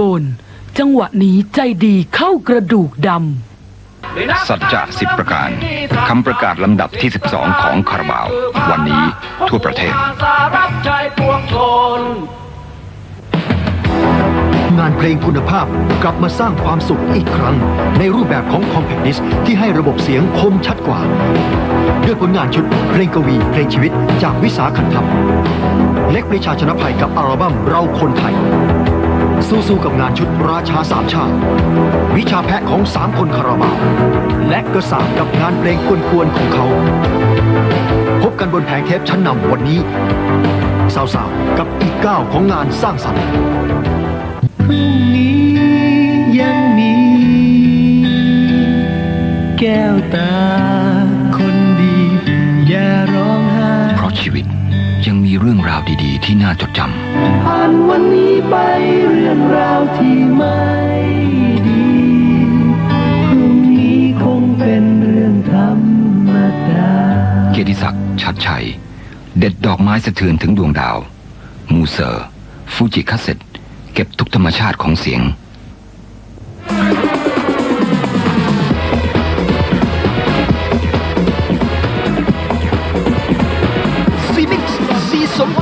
โบน จังหวะนี้ใจดีเข้ากระดูกดสัจจะสิบประการคำประกาศลำดับที่ 12 ของคาราบาว วันนี้ทั่วประเทศรับใจปวงชนงานเพลงคุณภาพกลับมาสร้างความสุขอีกครั้ง ในรูปแบบของ Compact Disc ที่ให้ระบบเสียงคมชัดกว่า ด้วยผลงานชุดเพลงกวีเพลงชีวิตจากวิสาขันธรรมเล็กปริชาชนะภัยกับอัลบั้มเราคนไทย สู้ๆกับงานชุดราชาสามชาติ วิชาแพะของสามคนคาราบาวและกระสาบกับงานเพลงกวนๆของเขา พบกันบนแผงเทปชั้นนำวันนี้สาวๆกับอีกก้าวของงานสร้างสรรค์พรุ่งนี้ยังมี แก้วตา รื่องราวดีๆ ที่น่าจดจผ่านวันนี้ไปเรื่องราวที่ไม่ดีพรุ่งนี้คงเป็นเรื่องธรรมดาำเกียรติศักดิ์ชัดชัย เด็ดดอกไม้สะเทือนถึงดวงดาว มูเซอร์ ฟูจิคัสเซ็ตเก็บทุกธรรมชาติของเสียง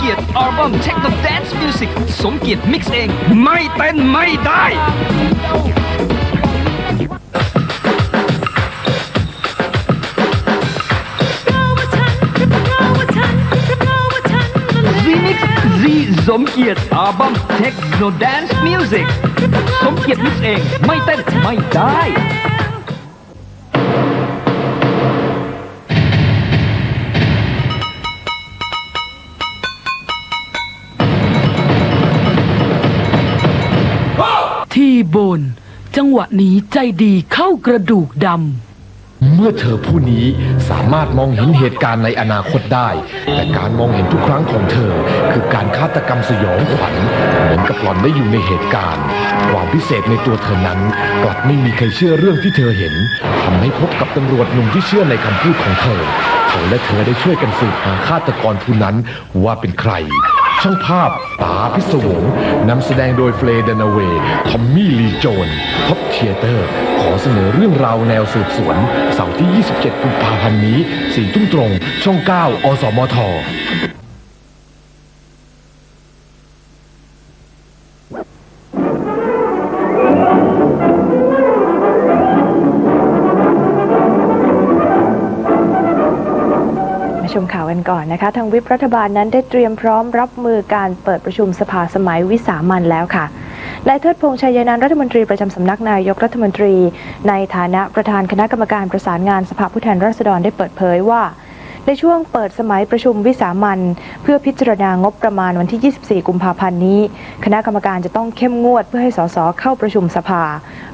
กียรติอัลบั้มเทคโนแดนซ์มิวสิกสมเกียรติมิกซ์เอง ไม่เต้นไม่ได้ซีมิกซีสมเกียรติอัลบั้มเทคโนแดนซ์มิวสิกสมเกียรติมิกซ์เอง ไม่เต้นไม่ได้ โบน จังหวะนี้ใจดีเข้ากระดูกดำเมื่อเธอผู้นี้สามารถมองเห็นเหตุการณ์ในอนาคตได้ แต่การมองเห็นทุกครั้งของเธอ คือการฆาตกรรมสยองขวัญเหมือนกับหล่อนได้อยู่ในเหตุการณ์ ความพิเศษในตัวเธอนั้น กลับไม่มีใครเชื่อเรื่องที่เธอเห็นทำให้พบกับตำรวจหนุ่มที่เชื่อในคำพูดของเธอเธอและเธอได้ช่วยกันสืบหาฆาตกรผู้นั้นว่าเป็นใคร ช่างภาพตาพิศวงนำแสดงโดยเฟรเดนาเวย์ทอมมี่ลีโจนท็อปเทียเตอร์ ขอเสนอเรื่องราวแนวสืบสวน เสาร์ที่ 27 กุมภาพันธ์นี้สี่ทุ่มตรง ช่อง 9 อสมท ชมข่าวกันก่อนนะคะ ทางวิปรัฐบาลนั้นได้เตรียมพร้อมรับมือการเปิดประชุมสภาสมัยวิสามันแล้วค่ะนายเทิดพงษ์ชัยนันรัฐมนตรีประจำสำนักนายกรัฐมนตรี ในฐานะประธานคณะกรรมการประสานงานสภาผู้แทนราษฎรได้เปิดเผยว่า ในช่วงเปิดสมัยประชุมวิสามันเพื่อพิจารณางบประมาณวันที่ 24 กุมภาพันธ์นี้ คณะกรรมการจะต้องเข้มงวดเพื่อให้สสเข้าประชุมสภา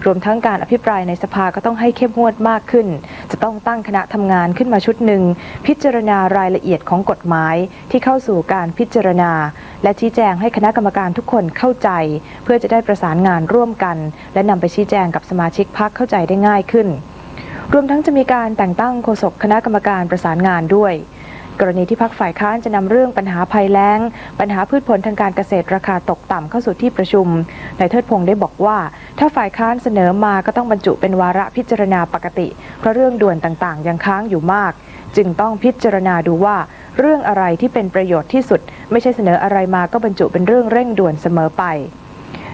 รวมทั้งการอภิปรายในสภาก็ต้องให้เข้มงวดมากขึ้น จะต้องตั้งคณะทำงานขึ้นมาชุดหนึ่ง พิจารณารายละเอียดของกฎหมายที่เข้าสู่การพิจารณา และชี้แจงให้คณะกรรมการทุกคนเข้าใจ เพื่อจะได้ประสานงานร่วมกัน และนำไปชี้แจงกับสมาชิกพรรคเข้าใจได้ง่ายขึ้น รวมทั้งจะมีการแต่งตั้งโฆษกคณะกรรมการประสานงานด้วยกรณีที่พักฝ่ายค้านจะนำเรื่องปัญหาภัยแล้ง ปัญหาพืชผลทางการเกษตรราคาตกต่ำเข้าสู่ที่ประชุมนายเทิดพงศ์ได้บอกว่า ถ้าฝ่ายค้านเสนอมาก็ต้องบรรจุเป็นวาระพิจารณาปกติ เพราะเรื่องด่วนต่างๆ ยังค้างอยู่มาก จึงต้องพิจารณาดูว่า เรื่องอะไรที่เป็นประโยชน์ที่สุด ไม่ใช่เสนออะไรมาก็บรรจุเป็นเรื่องเร่งด่วนเสมอไป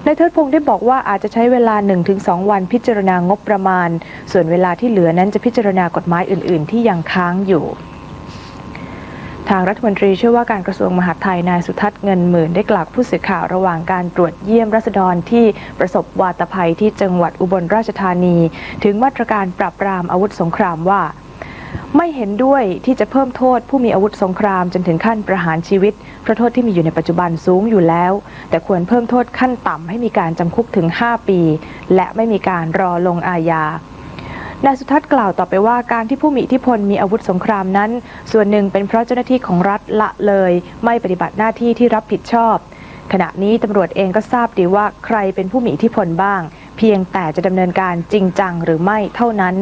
นายเทิดพงศ์ได้บอกว่าอาจจะใช้เวลา 1-2 วันพิจารณางบประมาณ ส่วนเวลาที่เหลือนั้นจะพิจารณากฎหมายอื่น ๆ ที่ยังค้างอยู่ ทางรัฐมนตรีช่วยว่าการกระทรวงมหาดไทยนายสุทัศน์เงินหมื่นได้กล่าวผู้สื่อข่าวระหว่างการตรวจเยี่ยมรัษฎรที่ประสบวาตภัยที่จังหวัดอุบลราชธานี ถึงมาตรการปราบปรามอาวุธสงครามว่า ไม่เห็นด้วยที่จะเพิ่มโทษผู้มีอาวุธสงครามจนถึงขั้นประหารชีวิตเพราะโทษที่มีอยู่ในปัจจุบันสูงอยู่แล้ว แต่ควรเพิ่มโทษขั้นต่ำให้มีการจำคุกถึง 5 ปี และไม่มีการรอลงอาญา นายสุทัศน์กล่าวต่อไปว่าการที่ผู้มีอิทธิพลมีอาวุธสงครามนั้น ส่วนหนึ่งเป็นเพราะเจ้าหน้าที่ของรัฐละเลย ไม่ปฏิบัติหน้าที่ที่รับผิดชอบ ขณะนี้ตำรวจเองก็ทราบดีว่าใครเป็นผู้มีอิทธิพลบ้าง เพียงแต่จะดำเนินการจริงจังหรือไม่เท่านั้น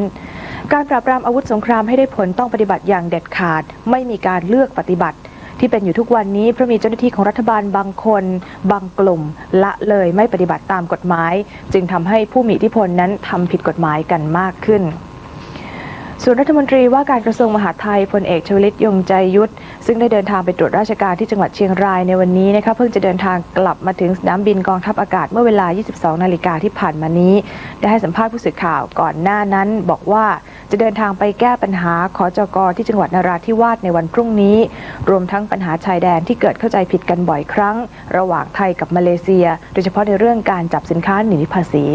การปราบปรามอาวุธสงครามให้ได้ผลต้องปฏิบัติอย่างเด็ดขาด ไม่มีการเลือกปฏิบัติ ที่เป็นอยู่ทุกวันนี้เพราะมีเจ้าหน้าที่ของรัฐบาลบางคน บางกลุ่ม ละเลยไม่ปฏิบัติตามกฎหมาย จึงทำให้ผู้มีอิทธิพลนั้นทำผิดกฎหมายกันมากขึ้นส่วนรัฐมนตรีว่าการกระทรวงมหาดไทยพลเอกชวลิตยงใจยุทธซึ่งได้เดินทางไปตรวจราชการที่จังหวัดเชียงรายในวันนี้นะคะเพิ่งจะเดินทางกลับมาถึงสนามบินกองทัพอากาศเมื่อเวลา 22 นาฬิกาที่ผ่านมานี้ ได้ให้สัมภาษณ์ผู้สื่อข่าวก่อนหน้านั้นบอกว่า จะเดินทางไปแก้ปัญหาขอจกที่จังหวัดนราธิวาสในวันพรุ่งนี้ รวมทั้งปัญหาชายแดนที่เกิดเข้าใจผิดกันบ่อยครั้ง ระหว่างไทยกับมาเลเซีย โดยเฉพาะในเรื่องการจับสินค้าหนีภาษี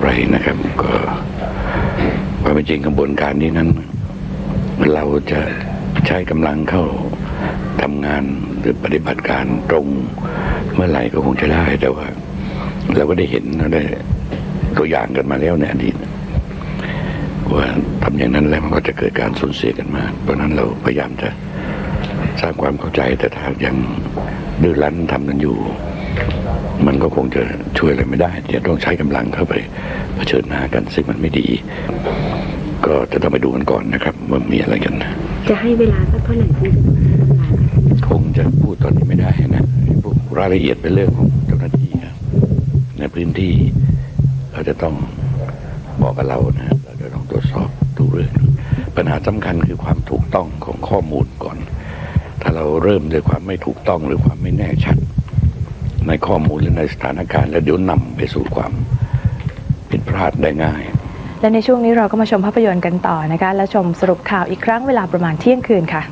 ไรนะครับก็ความเป็นจริงกระบวนการนี้นั้น เราจะใช้กำลังเข้าทำงานหรือปฏิบัติการตรงเมื่อไหร่ก็คงจะได้แต่ว่า เราก็ได้เห็นเราได้ ตัวอย่างกันมาแล้วในอดีตว่าทำอย่างนั้นแล้วมันก็จะเกิดการสูญเสียกันมากเพราะฉะนั้นเราพยายามจะสร้างความเข้าใจแต่ถ้ายังดื้อรั้นทำกันอยู่ มันก็คงจะช่วยอะไรไม่ได้จะต้องใช้กำลังเข้าไปเผชิญหน้ากันซึ่งมันไม่ดี ก็จะต้องไปดูกันก่อนนะครับว่ามีอะไรกัน จะให้เวลาสักเท่าไหร่ที่จะคงจะพูดตอนนี้ไม่ได้นะพวกรายละเอียดเป็นเรื่องของเจ้าหน้าที่ครับในพื้นที่ เขาจะต้องบอกกับเรานะเราจะต้องตรวจสอบทุกเรื่องปัญหาสำคัญคือความถูกต้องของข้อมูลก่อน ถ้าเราเริ่มด้วยความไม่ถูกต้องหรือความไม่แน่ชัด ในข้อมูลหรือในสถานการณ์ แล้วเดี๋ยวนำไปสู่ความผิดพลาดได้ง่ายและในช่วงนี้เราก็มาชมภาพยนตร์กันต่อนะคะ และชมสรุปข่าวอีกครั้งเวลาประมาณเที่ยงคืนค่ะ